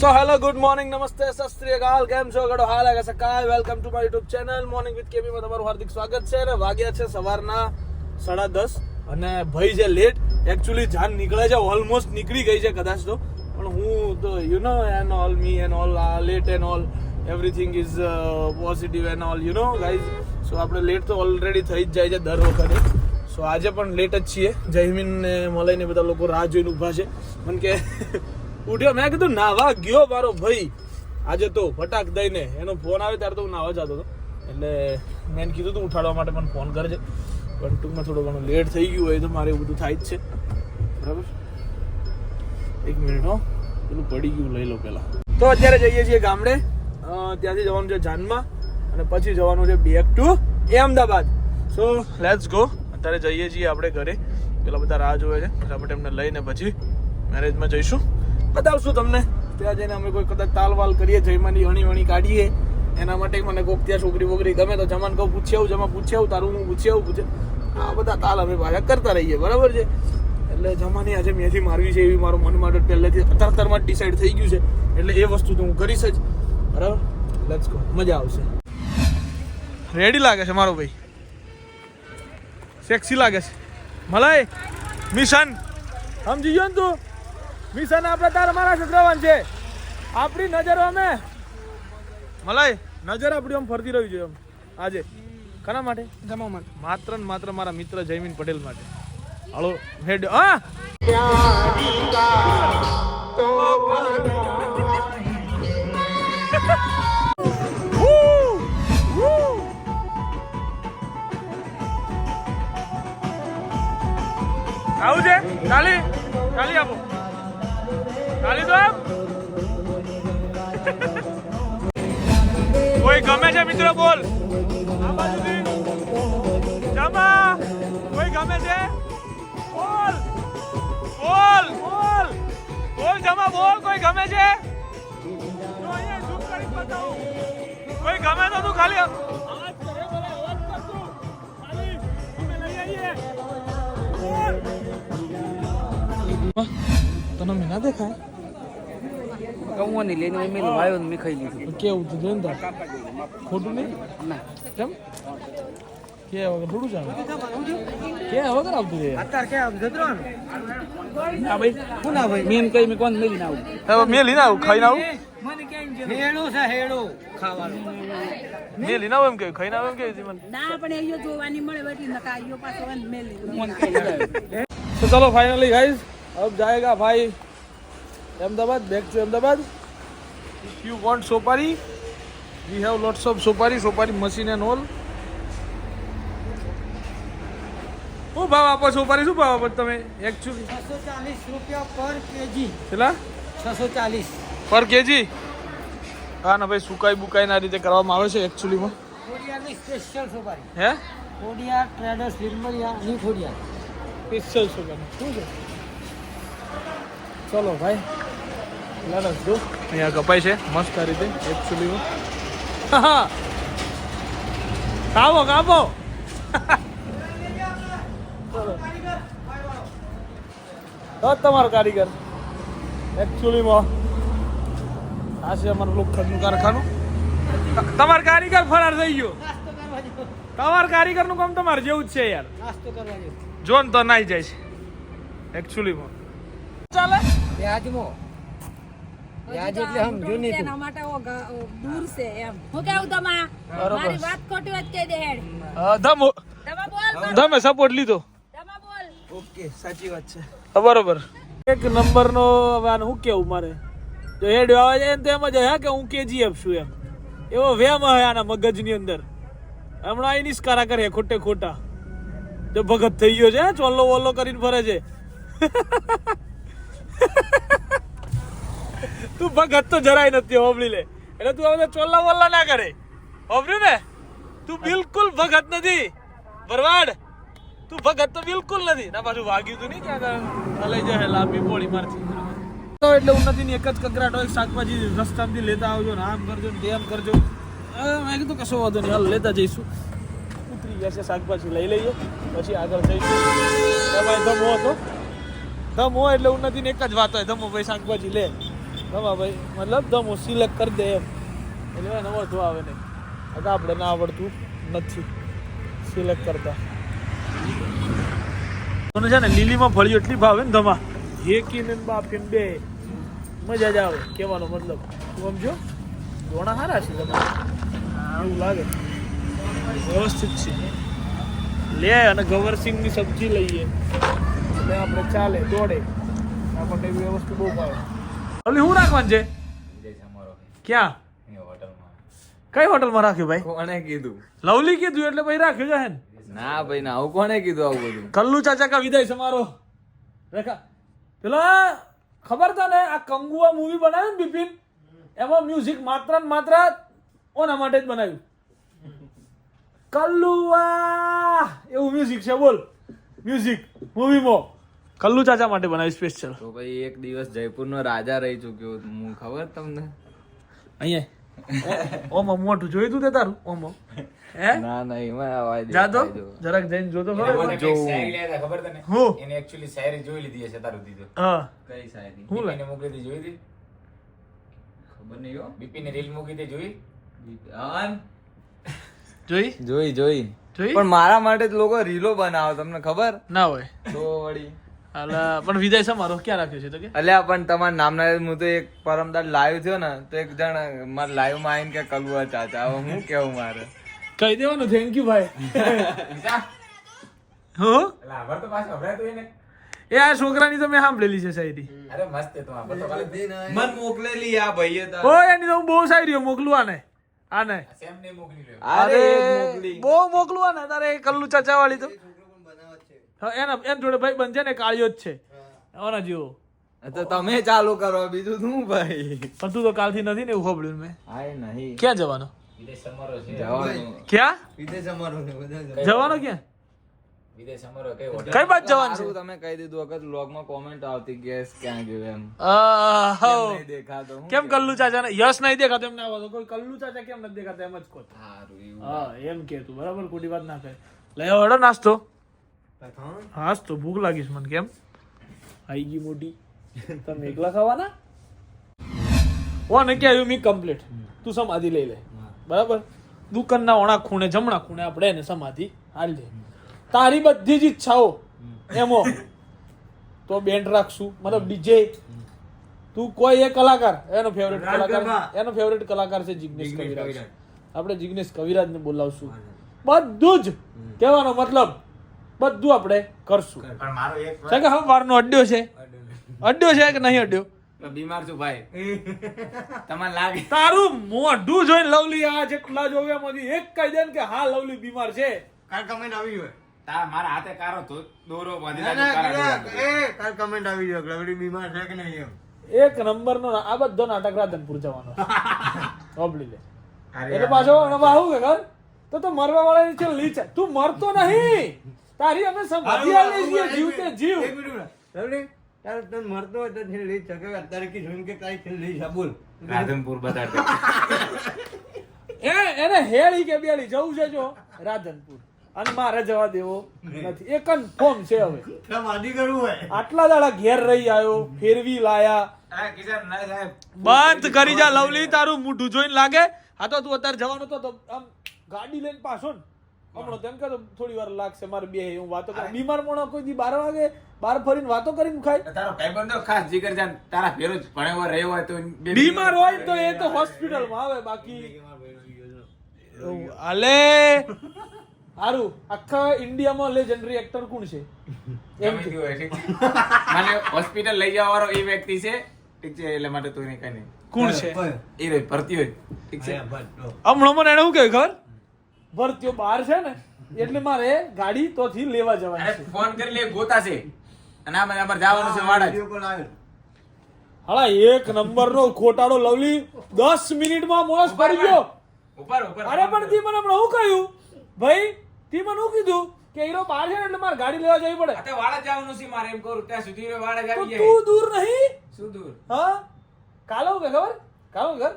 સો hello good morning નમસ્તે સત શ્રી અકાલ કેમ છો ગડો હાલ આગળ સકાય welcome to my YouTube channel morning with KB માં તમારું હાર્દિક સ્વાગત છે અને વાગ્યા છે સવારના સાડા દસ અને ભાઈ છે લેટ એકચ્યુઅલી જાન નીકળે છે ઓલમોસ્ટ નીકળી ગઈ છે કદાચ તો. પણ હું તો you know and all me and all late and all everything is positive and all you know guys so આપણે લેટ તો ઓલરેડી થઈ જ જાય છે દર વખતે. સો આજે પણ લેટ જ છીએ. જયમીન ને મલય ને બધા લોકો રાહ જોઈને ઊભા છે. મને કે ઉઠ્યો મેં કીધું, નાવા ગયો મારો ભાઈ. આજે તો ફટાક દઈને એનો ફોન આવે ત્યારે તો હું નાવા જતો હતો. એટલે મેં કીધું તું ઉઠાડવા માટે મને ફોન કરજે. પણ ટૂંકમાં થોડો ઘણું લેટ થઈ ગયું હોય તો મારે એવું બધું થાય જ છે. બરાબર? એક મિનિટ હો. પેલું પડી ગયું, લઈ લો પહેલાં તો અત્યારે જઈએ છીએ ગામડે. ત્યાંથી જવાનું છે જાનમાં. અને પછી જવાનું છે back to Ahmedabad so let's go અત્યારે જઈએ છીએ આપણે ઘરે. પેલા બધા રાહ જોવે છે. એટલે આપણે એમને લઈને પછી મેરેજમાં જઈશું. બતાવશું તમને. ત્યાં જઈને અમે કોઈ કદાચ તાલવાલ કરીએ, જયમાની હણી વણી કાઢીએ. એના માટે મને કોક ત્યાં છોકરી વોકરી ગમે તો જમાન કહું પૂછી આવું જમા પૂછી આવું તારું હું પૂછી આવું પૂછે. આ બધા તાલ અમે પાછા કરતા રહીએ, બરાબર છે? એટલે જમાની આજે મેથી મારવી છે એવી મારું મન માટે પહેલેથી અત્યાર અત્યારમાં ડિસાઈડ થઈ ગયું છે. એટલે એ વસ્તુ તો હું કરીશ જ. બરાબર? લેટ્સ ગો મજા આવશે. રેડી લાગે છે મારો ભાઈ? સેક્સી લાગે છે. મલાય મિશન, સમજી ગયો ને તું? મિશન આપણે તાર મારા છત્રવાન છે. આપણી નજરો અમે મલાય નજર આપણી આમ ફરતી રહી જોઈએ આજે. કના માટે? જમા માટે. માત્ર ને માત્ર મારા મિત્ર જયમીન પટેલ માટે. હળો હેડ હા. આવું છે? ચાલી ચાલી આપ. કોઈ ગમે છે મિત્રો બોલ? આ બાજુથી. જમા. કોઈ ગમે છે? બોલ. બોલ. બોલ. બોલ જમા, બોલ. કોઈ ગમે છે? કોઈ ગમે તો તું ખાલી તને ના દેખાય? કૌવાની લઈને મેં વાયો ને મેં ખાઈ લીધું કેવું તું જોઈને ખોટું નહીં? ના. કેમ? કે વગર થોડું ચાલે કે વગર આવતું છે? અત્યારે કે આમ જતરો ના? ભાઈ કોના ભાઈ? મેં કઈ મેં કોણ મેલી ના આવું? હવે મેં લઈને આવું ખાઈને આવું. મને કેમ છે હેડો છે હેડો ખાવાનું. મેં લઈને આવું એમ કે ખાઈને આવું એમ કે જીવન. ના પણ અહીંયા જોવાની મળે એટલે નકા અહીંયા પાછો મેલી તો ચલો ફાઇનલી ગાઈઝ અબ જાયેગા ભાઈ Ahmedabad, back to Ahmedabad. If you want sopari, we have lots of sopari, sopari machine and all. શું ભાવ આપો સોપારી શું ભાવ આપો તમે? એકચ્યુઅલી છસો ચાલીસ રૂપિયા પર કેજી કેટલા? છસો ચાલીસ. પર કેજી હા ને ભાઈ સુકાઈ બુકાઈ ના રીતે કરવામાં આવે છે એકચ્યુઅલીમાં ખોડિયાની સ્પેશિયલ સોપારી. હે? કોડિયા ટ્રેડર્સ લીમરિયા ની ખોડિયા સ્પેશિયલ સોપારી. શું છે? ચલો ભાઈ લડસ જો. અહીંયા કપાય છે. મસ્ત આ રીતે એકચુલી હા કાપો કાપો તો જ તમારો કારીગર. એકચ્યુઅલીમાં આ છે અમારું લોખંડનું કારખાનું. તમાર કારીગર ફરાર થઈ ગયો. તમારા કારીગરનું કામ તમારે જેવું જ છે યાર. નાસ્તો કરવા જેવું. જોન તો નાઈ જાય છે. એકચ્યુઅલીમાં ચાલે. વ્યાજમાં. વ્યાજ એટલે આમ જૂની એના માટે ઓ દૂર છે એમ. હું કેવું તમા મારી વાત ખોટી વાત કહી દે હેડ. ધમ તમે બોલ ધમે સપોર્ટ લીધો. તમે બોલ. ઓકે સાચી વાત છે. બરોબર. એક નંબરનો હવે આને શું કેવું મારે? જો હેડ આવે છે ને તો એમ જ હે કે હું કેજીએફ છું એમ. એવો વેમ હે આના મગજની અંદર. હમણાં અહીં નિષ્કારા કરે ખોટે ખોટા. જો ભગત થઈ ગયો છે હે, ચોલ્લો વોલ્લો કરીને ફરે છે. તું ભગત તો જરાય નથી હોબળી લે. એટલે તું હવે ચોલ્લા વોલ્લા ના કરે. હોબળ્યું ને? તું બિલકુલ ભગત નથી. ભરવાડ. તું ભગત તો બિલકુલ નથી. ના, પાછું વાગ્યું તું નહીં ક્યાં લઈ જાય લાંબી પોળી મારથી તો એટલે ઉન્નતિની એક જ કકરાટ હોય, શાકભાજી રસ્તામાંથી લેતા આવજો ને આમ કરજો ને તેમ કરજો. મેં કીધું કશો વાંધો નહીં, હાલ લેતા જઈશું. ઉતરી જશે શાકભાજી લઈ લઈએ. પછી આગળ જઈશું. એમાં ધમો હતો. ધમો એટલે ઉન્નતિ નથી એક જ વાત હોય. ધમો ભાઈ શાકભાજી લે. ધમા ભાઈ, મતલબ ધમો સિલેક્ટ કરી દે એમ. એટલે એને વધુ આવે નહીં અગા આપણે ના આવડતું નથી. સિલેક્ટ કરતા. મને છે ને લીલીમાં ફળીઓ એટલી ભાવે ને ધમા. એકી ને બાફીને બે. મજા જ આવે, કહેવાનો મતલબ. તું સમજો દોણા સારા છે તમારે એવું લાગે. વ્યવસ્થિત છે. લે અને ગવરસિંગની સબ્જી લઈએ. એટલે આપણે ચાલે દોડે. આપણને એવી વસ્તુ બહુ ભાવે. ઓલી શું રાખવાનું છે? ક્યાં? કઈ હોટલમાં રાખ્યું ભાઈ? કોણે કીધું? લવલી કીધું એટલે ભાઈ રાખ્યું છે ને ના ભાઈ ના આવું કોણે કીધું આવું બધું? કલ્લુ ચાચા કા વિદાય સમારોહ રેખા પેલા ખબર તને આ કંગુઆ મૂવી બનાવ્યું ને બિપિન? એમાં મ્યુઝિક માત્ર ને માત્ર ઓના માટે જ બનાવ્યું. કલ્લુઆ! એવું મ્યુઝિક છે બોલ. મ્યુઝિક મૂવીમાં કલ્લુ ચાચા માટે બનાવી સ્પેશિયલ તો ભાઈ એક દિવસ જયપુર નો રાજા રહી ચુક્યો હું ખબર તમને? અહીંયા. ઓમ મોટું જોયું તું તે તારું? ઓમ હે? ના ના એમાં અવાજ જા તો દેખાય જો. જરાક જઈને જોતો ખબર? તને? હું? એને actually શાયરી જોઈ લીધી છે તારું દીધો. હા. કઈ શાયરી? હું લે? એને મોકલી દી જોઈ હતી? ખબર નહીં હો. બીપીને રીલ મૂકી દે જોઈ? આન. જોઈ જોઈ. જોઈ? પણ મારા માટે જ લોકો રીલો બનાવે તમને ખબર? ના હોય. તો વળી? અલા પણ વિદાય મારો. ક્યાં રાખ્યો છે તો કે? અલ્યા પણ તમારા નામના હું તો એક પરમદાર લાઈવ થયો ને તો એક જણ માર લાઈવમાં આવીને કે કલવા ચાચા હવે હું કેવું મારે? કહી દેવાનું થેન્ક યુ ભાઈ. હો? લાવર તો પાછો અભરાય તો એને. એ આ છોકરાની તો મેં સાંભળેલી છે શાયરી. અરે મસ્ત છે તો આભાર તો ખાલી મન મોકલેલી આ ભાઈએ તો ઓ એની તો હું બહુ શાયરીઓ મોકલું આને. આને. સેમ ને મોકલી લ્યો અરે અરે મોકલી. બહુ મોકલું આને તારે કલ્લુ ચાચા વાળી તો. હા એના જોડે ભાઈ બંધ છે ને કાળિયો જ છે. ઓના જેવો. તો તમે ચાલુ કરો બીજું શું ભાઈ? પણ તું તો કાલથી નથી ને ઊભો પડ્યું મેં. હાય નહીં. ક્યાં જવાનો? વિદેશ સમારોહ છે. જવાનું. ક્યાં? જવાનો. ક્યાં? કઈ બાજુ જવાનું છે? તમે કહી દીધું વખત લોગમાં કોમેન્ટ આવતી ગેસ ક્યાં ગયો એમ. દેખાતો? કેમ કલ્લુ ચાચા ને યશ નહીં દેખાતો એમને ના તો. કોઈ કલ્લુ ચાચા કેમ નથી દેખાતા એમ જ કહો. હા એમ કે તું. બરાબર? ખોટી વાત ના કરે લઈ ઓડો નાસ્તો. હાસ તો ભૂખ લાગીશ મને કેમ? આઈ ગઈ મોટી. તમે એકલા ખાવાના? ઓ ને કે આવ્યું? મી કમ્પ્લીટ તું સમાધિ લઈ લે. બરાબર? દુકાનના ઓણા ખૂણે જમણા ખૂણે આપણે એને સમાધિ હાલ દે. તારી બધી જ ઈચ્છાઓ એમો તો બેન્ડ રાખશું. મતલબ ડીજે. તું કોઈ એ કલાકાર. એનો ફેવરેટ કલાકાર એનો ફેવરેટ કલાકાર છે જિગ્નેશ કવિરાજ. આપણે જિગ્નેશ કવિરાજને બોલાવશું. બધું જ કહેવાનો મતલબ બધું આપણે કરશું. પણ મારો એક છે કે હવે વારનો અડ્યો છે. અડ્યો. છે કે નહીં અડ્યો? બીમાર છું ભાઈ. તમને લાગે તારું મોઢું જોઈને લવલી આ જેટલા જોવે એમાંથી એક કહી દે કે હા લવલી બીમાર છે. તારા મારા હાથે કારો તો દોરો બાંધી લાગ્યો કારા ડોરાનો. એક નંબર નો આ બધો નાટક રાધનપુર જવાનો ઓબલી લે. એટલે પાછો આવું કે ઘર? તો તો મરવા વાળાની છે લીચ તું મરતો નહીં. તારી અમે સમાધિ આલી છીએ જીવ. તે જીવ રાધનપુર બતાડ એ એને હેળી કે બેળી જવું છે જો રાધનપુર. અને મારે જવા દેવો નથી. એ કન્ફર્મ છે હવે. આટલા દાડા ઘેર રહી આવ્યો ફેરવી લાયા. બંધ કરી જા લવલી તારું મોઢું જોઈને લાગે. હા તો તું અત્યારે જવાનું તો તો આમ ગાડી લઈને પાછો ને. હમણાં તેમ કે થોડી વાર લાગશે મારે બે હું વાતો કરું. બીમાર મોણો કોઈ દી બાર વાગે બાર ફરીને વાતો કરીને ખાય. તારો ભાઈબંધો ખાસ જીગર જાન તારા ભેરો જ ભણેવો રહ્યો હોય તો બીમાર હોય તો એ તો હોસ્પિટલમાં આવે બાકી અલે આલે! હારું આખા ઇન્ડિયામાં લેજન્ડરી એક્ટર કોણ છે? એમ ગમે હોય, ઠીક મને હોસ્પિટલ લઈ જવા વાળો એ વ્યક્તિ છે ઠીક છે એટલે માટે તું એને કઈ નહીં. કોણ છે? એ ભરતી હોય ઠીક છે. હમણાં મને એને શું કહ્યું ખબર? ભરતીઓ બહાર છે ને એટલે મારે ગાડી તોથી લેવા અરે જવાની છે. ફોન કરી લે ગોતા છે. અને આ બરાબર જવાનું છે વાડા. હાલા એક નંબર નો ખોટાડો લવલી દસ મિનિટમાં મોસ પડી ગયો. ઉપર ઉપર અરે પણ તી મને હમણાં શું કહ્યું? ભાઈ તી મને શું કીધું કે હીરો બહાર છે એટલે મારે ગાડી લેવા જવી પડે. આ વાડા જવાનું છે મારે એમ કહું ત્યાં સુધી વાડા જ તું દૂર નહીં? શું દૂર? હા? કાલો કે ખબર? કાલો ઘર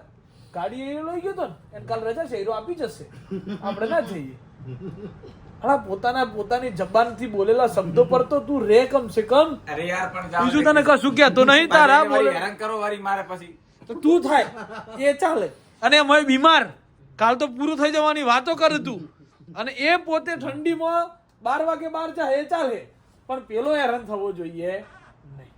ગાડી એ લઈ ગયો તો ને એને કાલ રજા છે હીરો આપી જશે. આપણે ના જઈએ. હા પોતાના પોતાની જબાનથી બોલેલા શબ્દો પર તો તું રે કમ સે કમ. અરે યાર પણ બીજું તને કશું કહેતો નહીં તારા બોલે. હેરાન કરો વારી મારે પછી. તો તું થાય. એ ચાલે. અને મય બીમાર. કાલ તો પૂરું થઈ જવાની વાતો કર તું. અને એ પોતે ઠંડીમાં બાર વાગે બાર જાય એ ચાલે. પણ પેલો હેરાન થવો જોઈએ નહીં.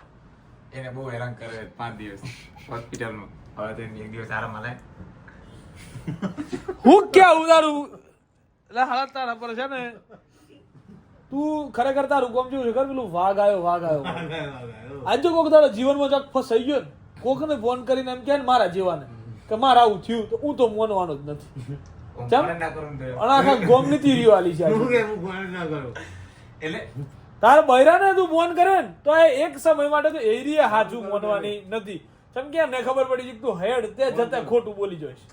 એને બહુ હેરાન કરે પાંચ દિવસ હોસ્પિટલમાં. હવે તો એક દિવસ આરામ મળે. હું ક્યાં ઉદારું એટલે હાલત તારા પર છે ને. તું ખરેખર તારું કોમ જેવું છે ખબર? પેલું વાઘ આવ્યો વાઘ આવ્યો. આજે કોક તારા જીવનમાં જક ફસાઈ ગયો ને કોકને ફોન કરીને એમ કે ને મારા જીવાને. કે મારે આવું થયું તો હું તો મોનવાનો જ નથી. ચમ? ફોન ને આખા તીરીઓ આલી છે. એટલે? તારા બૈરાને તું ફોન કરે ને તો એક સમય માટે તો એરિયા હાજુ મોનવાની નથી. કેમ કે ને ખબર પડી કે તું હેડ તે જતા ખોટું બોલી જોઈશ.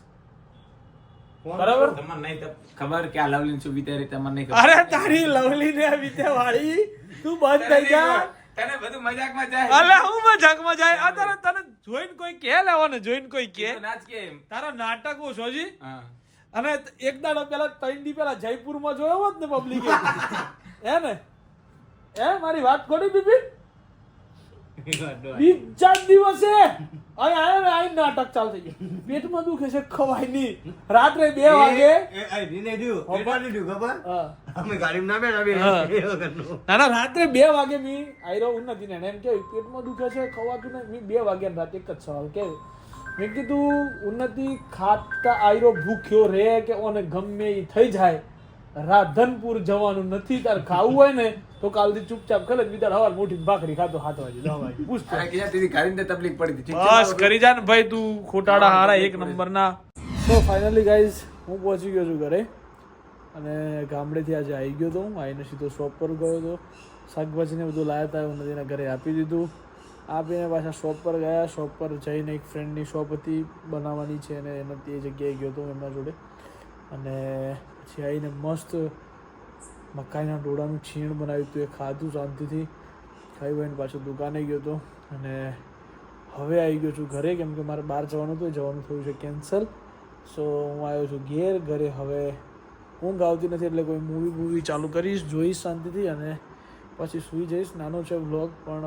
બરાબર? તમને નહીં ખબર કે આ લવલીન શું વિચારી તમને નહીં ખબર. અરે તારી લવલી ને વિતે વાળી તું બંધ થઈ જા. તને બધું મજાકમાં જાય. અલે હું મજાકમાં જાય? આ તને જોઈન કોઈ કે લેવાને જોઈન કોઈ કે? નાચ કે. એમ. તારા નાટકો સોજી અને એક દાડો પેલા ત્રણ દી પેલા જયપુરમાં જોયો હોત ને પબ્લિકે હે ને? હે મારી વાત ખોટી બીબી બીજા દિવસે અહીં નાટક ચાલુ થઈ ગયું. પેટમાં દુખે છે ખવાય નહીં. રાત્રે બે વાગે હા. રાત્રે બે વાગે મી આયરો ઉન્નતિ ને એમ કે પેટમાં દુખે છે ખવાતું નહીં. મી બે વાગે રાતે એક જ સવાલ કે મેં કીધું ઉન્નતિ ખાતા આયરો ભૂખ્યો રે કે ઓને ગમે એ થઈ જાય? રાધનપુર જવાનું નથી તાર ખાવું હોય ને તો કાલથી ચૂપચાપ કરે બીજા હવાર મોટી ભાખરી ખાતો હાથ વાગે ગાડીને તકલીફ પડી હતી. બસ કરી જા ને ભાઈ તું ખોટાડા હારા એક નંબરના. તો ફાઇનલી ગાઈઝ હું પહોંચી ગયો છું ઘરે. અને ગામડેથી આજે આવી ગયો તો હું આવીને સીધો શોપ પર ગયો હતો શાકભાજીને બધું લાવ્યા હતા હું નદીના ઘરે આપી દીધું. આપીને પાછા શોપ પર ગયા શોપ પર જઈને એક ફ્રેન્ડની શોપ હતી બનાવવાની છે અને એના તે જગ્યાએ ગયો હતો એમના જોડે. અને પછી આવીને મસ્ત મકાઈના ડોળાનું છીણ બનાવ્યું હતું, એ ખાધું શાંતિથી. ખાઈ વાઈને પાછો દુકાને ગયો હતો અને હવે આવી ગયો છું ઘરે, કેમ કે મારે બહાર જવાનું હતું જવાનું થયું છે કેન્સલ. સો હું આવ્યો છું ઘેર, ઘરે હવે ઊંઘ આવતી નથી એટલે કોઈ મૂવી મૂવી ચાલુ કરીશ, જોઈશ શાંતિથી અને પછી સૂઈ જઈશ. નાનો છે વ્લોગ પણ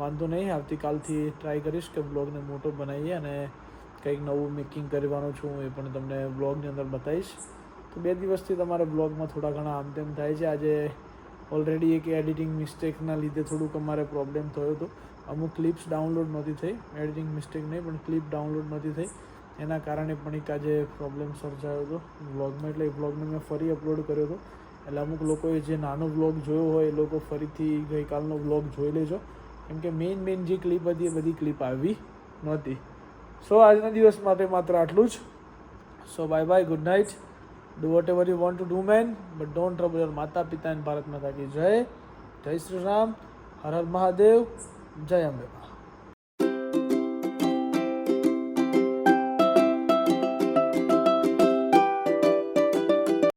વાંધો નહીં, આવતીકાલથી ટ્રાય કરીશ કે વ્લોગને મોટો બનાવીએ અને કંઈક નવું મેકિંગ કરવાનું છું એ પણ તમને વ્લોગની અંદર બતાવીશ. તો બે દિવસથી તમારે બ્લોગમાં થોડા ઘણા આમ તેમ થાય છે. આજે ઓલરેડી એક એડિટિંગ મિસ્ટેકના લીધે થોડુંક અમારે પ્રોબ્લેમ થયો હતો. અમુક ક્લિપ્સ ડાઉનલોડ નહોતી થઈ. એડિટિંગ મિસ્ટેક નહીં, પણ ક્લિપ ડાઉનલોડ નહોતી થઈ. એના કારણે પણ એક આજે પ્રોબ્લેમ સર્જાયો હતો. વ્લોગમાં એટલે એ વ્લોગને મેં ફરી અપલોડ કર્યો હતો. એટલે અમુક લોકોએ જે નાનો વ્લોગ જોયો હોય, એ લોકો ફરીથી ગઈકાલનો વ્લોગ જોઈ લેજો. કેમ કે મેઇન મેઇન જે ક્લિપ હતી એ બધી ક્લિપ આવી નહોતી. સો આજના દિવસ માટે માત્ર આટલું જ. So bye bye good night do whatever you want to do man but don't trouble your માતા પિતા એન્ડ ભારત માતા કી જય જય શ્રી રામ હર હર મહાદેવ જય અંબે